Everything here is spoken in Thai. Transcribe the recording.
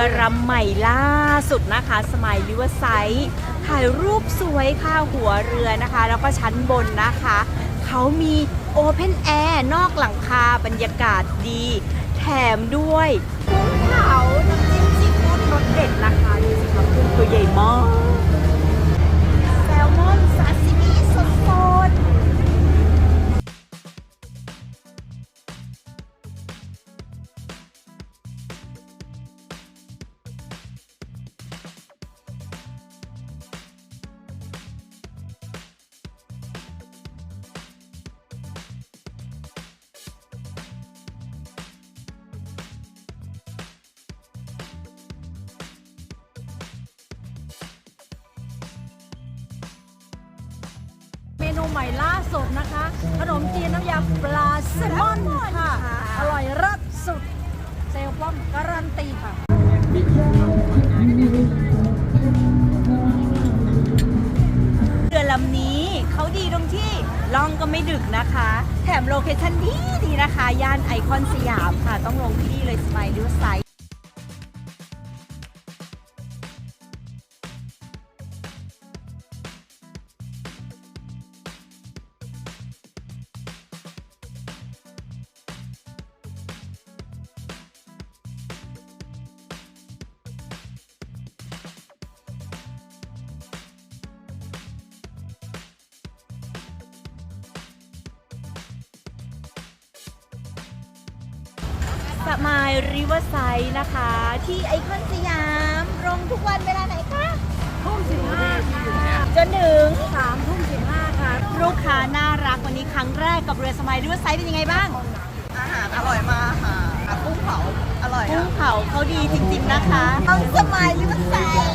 รือรำใหม่ล่าสุดนะคะ สมัยลิเวอร์ไซด์ถ่ายรูปสวยค่ะหัวเรือนะคะ แล้วก็ชั้นบนนะคะ เขามีโอเพนแอร์นอกหลังคาบรรยากาศดี แถมด้วยกุ้งเผาน้ำจิ้มซีฟู้ดรสเด็ดนะ นูใหม่ล่าสุดนะคะ ขนมจีนน้ำยาปลาแซลมอนค่ะ อร่อยเลิศสุด เซลป้อมการันตีค่ะ เรือลำนี้เขาดีตรงที่ล่องก็ไม่ดึกนะคะ แถมโลเคชั่นดีดีนะคะ ย่านไอคอนสยามค่ะ ต้องลงที่นี่เลยสไมล์ลิวไซ สไมล์ริเวอร์ไซด์นะคะ ที่ไอคอนสยามลงทุกวันเวลาไหนคะทุ่มสิบห้าค่ะจนถึงสามทุ่มสิบห้าค่ะลูกค้าน่ารักวันนี้ครั้งแรกกับเรือสไมล์ริเวอร์ไซด์เป็นยังไงบ้าง อาหารอร่อยมากค่ะอะกุ้งเผาอร่อยกุ้อะงเผาเขาดีจริงๆนะคะต้องสไมล์ริเวอร์ไซด์